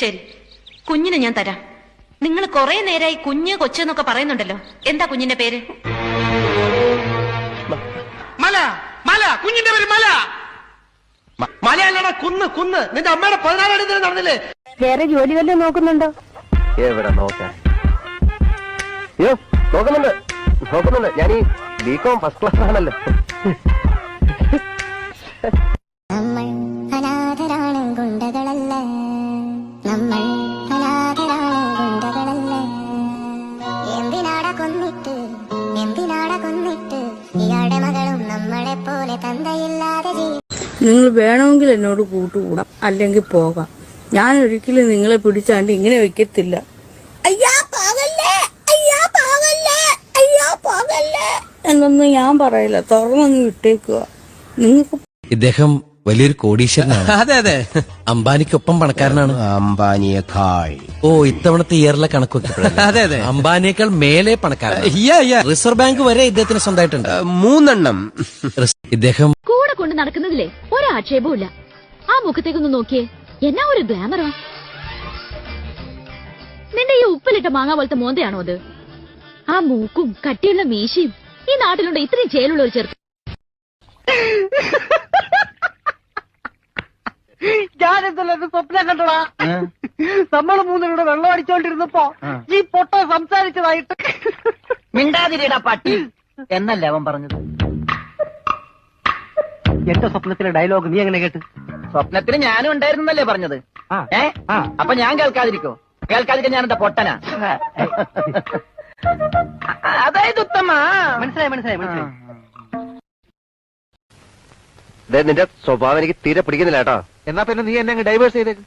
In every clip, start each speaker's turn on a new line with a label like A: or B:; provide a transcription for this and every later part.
A: ശരി. കുഞ്ഞിനെ ഞാൻ തരാം. നിങ്ങൾ കുറെ നേരായി കുഞ്ഞ് കൊച്ചെന്നൊക്കെ പറയുന്നുണ്ടല്ലോ. എന്താ കുഞ്ഞിന്റെ പേര്?
B: മല മല കുഞ്ഞിന്റെ പേര് മല. മലയല്ലടാ കുന്ന് കുന്ന്. നിന്റെ അമ്മയുടെ പതിനാലാം തീയതി നടന്നില്ലേ?
C: വേറെ ജോലി വല്ലതും നോക്കുന്നുണ്ടോ?
D: എവിടെ നോക്കാൻ? അയ്യോ നോക്കുന്നുണ്ട്. നോക്കുന്നുണ്ട്. ഞാൻ ഈ ബികോം ഫസ്റ്റ് ക്ലാസ് ആണല്ലോ.
E: നിങ്ങൾ വേണമെങ്കിൽ എന്നോട് കൂട്ടുകൂടാം. അല്ലെങ്കിൽ പോകാം. ഞാൻ ഒരിക്കലും നിങ്ങളെ പിടിച്ചാണ്ട് ഇങ്ങനെ വെക്കത്തില്ല. അയ്യാ പോകല്ലേ? അയ്യാ പോകല്ലേ? അയ്യാ പോകല്ലേ? എന്നൊന്നും ഞാൻ പറയില്ല. തുറന്നങ്ങ് വിട്ടേക്കുക നിങ്ങൾക്ക്
F: ഇദ്ദേഹം വലിയൊരു കോടീശ്വരനാണ്.
B: അതെ അതെ.
F: അംബാനിക്കൊപ്പം പണക്കാരനാണ്.
D: അംബാനിയേക്കാൾ.
F: ഓ ഇത്തവണത്തെ ഇയറിലെ കണക്കൊക്കെ
B: അതെ, അതെ.
F: അംബാനിയേക്കാൾ മേലെ പണക്കാരൻ
B: യാ, യാ.
F: റിസർവ് ബാങ്ക് വരെ ഇദ്ദേഹത്തിന് സ്വന്തമായിട്ടുണ്ട്.
D: മൂന്നെണ്ണം.
F: റിസ്- ഇദ്ദേഹം
G: കൂടെ കൊണ്ട് നടക്കുന്നതിലേ ഒരാക്ഷേപവും ഇല്ല. ആ മുഖത്തേക്കൊന്ന് നോക്കിയേ. എന്നാ ഒരു ഗ്ലാമറാ നിന്റെ ഈ ഉപ്പിലിട്ട മാങ്ങ പോലത്തെ മോന്തയാണോ അത്? ആ മൂക്കും കട്ടിയുള്ള മീശയും ഈ നാട്ടിലുണ്ട് ഇത്രയും ചേലുള്ള ഒരു ചെറുക്കൻ.
C: ഞാനെന്തല്ലോ സ്വപ്നം കണ്ടടാ നമ്മൾ മൂന്നിലൂടെ വെള്ളം അടിച്ചോണ്ടിരുന്നപ്പോ ഈ പൊട്ട സംസാരിച്ചതായിട്ട് മിണ്ടാതിരിയുടെ പട്ടി. എന്നല്ലേ അവൻ പറഞ്ഞത്? എന്റെ സ്വപ്നത്തിലെ ഡയലോഗ് നീ എങ്ങനെ കേട്ട്? സ്വപ്നത്തിന് ഞാനും ഉണ്ടായിരുന്നല്ലേ പറഞ്ഞത്? ഏ? അപ്പൊ ഞാൻ കേൾക്കാതിരിക്കോ? കേൾക്കാതിരിക്കാൻ ഞാൻ എന്താ പൊട്ടനാ അതായത് ഉത്തമ. മനസ്സിലായി മനസ്സിലായി മനസ്സിലായി.
D: നിന്റെ സ്വഭാവം എനിക്ക് തീരെ പിടിക്കുന്നില്ല കേട്ടോ.
B: എന്നാ പിന്നെ നീ എന്നെ ഡൈവേഴ്സ് ചെയ്തേക്ക്?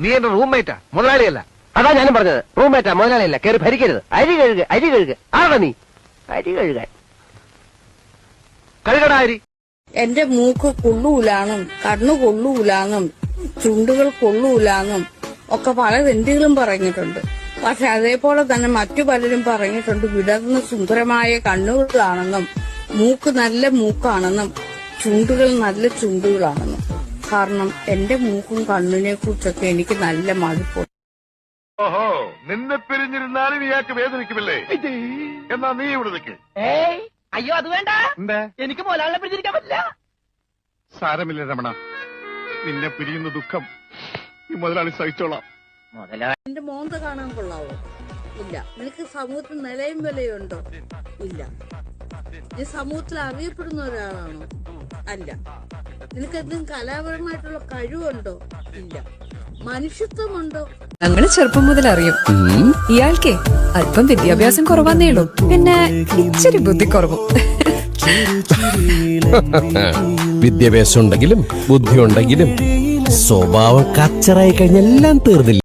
B: നീ എന്റെ റൂംമേറ്റാ മുതലാളിയല്ല.
D: അതാ ഞാനും പറഞ്ഞത്. റൂംമേറ്റാ മുതലാളിയല്ല. കയറി ഭരിക്കരുത്. അരി കഴുകുക അരി കഴുകുക ആരാ നീ. അരി കഴുകാൻ.
B: കഴുകടാ അരി.
E: എന്റെ മൂക്ക് കൊള്ളൂലാന്നും കണ്ണു കൊള്ളൂലാന്നും ചുണ്ടുകൾ കൊള്ളൂലാന്നും ഒക്കെ പല വെന്തികളും പറഞ്ഞിട്ടുണ്ട്. പക്ഷെ അതേപോലെ തന്നെ മറ്റു പലരും പറഞ്ഞിട്ടുണ്ട് വിടർന്ന് സുന്ദരമായ കണ്ണുകളാണെന്നും മൂക്ക് നല്ല മൂക്കാണെന്നും. ചുണ്ടുകൾ നല്ല ചുണ്ടുകളാണെന്ന് കാരണം എന്റെ മൂക്കും കണ്ണിനെ കുറിച്ചൊക്കെ എനിക്ക് നല്ല മതിപ്പോ
H: ഓഹോ നിന്നെ പിരിഞ്ഞിരുന്നാലും ഇയാൾക്ക് വേദനിക്കുമല്ലേ? എന്നാ നീ ഇവിടെ നിൽക്ക്
C: അയ്യോ അത് വേണ്ട. എനിക്ക് മോലാളിനെ പിരിഞ്ഞിരിക്കാൻ പറ്റില്ല.
H: സാരമില്ല രമണ. നിന്നെ പിരിയുന്ന ദുഃഖം ഈ മുതലാളി സഹിച്ചോളാം.
E: എന്റെ മോന്ത കാണാൻ കൊള്ളാവോ? ഇല്ല. നിനക്ക് സമൂഹത്തിൽ നിലയും വിലയുണ്ടോ? ഇല്ല. നീ സമൂഹത്തിൽ അറിയപ്പെടുന്ന ഒരാളാണോ? അല്ല. നിനക്ക് എന്തെങ്കിലും കലാപരമായിട്ടുള്ള കഴിവുണ്ടോ? ഇല്ല. മനുഷ്യത്വമുണ്ടോ?
I: അങ്ങനെ ചെറുപ്പം മുതൽ അറിയും. ഇയാൾക്കേ അല്പം വിദ്യാഭ്യാസം കുറവാന്നേ ഉള്ളൂ. പിന്നെ ഇച്ചിരി ബുദ്ധി കുറവും
F: വിദ്യാഭ്യാസം ഉണ്ടെങ്കിലും ബുദ്ധി ഉണ്ടെങ്കിലും സ്വഭാവം കച്ചറായി കഴിഞ്ഞെല്ലാം തീർന്നില്ല.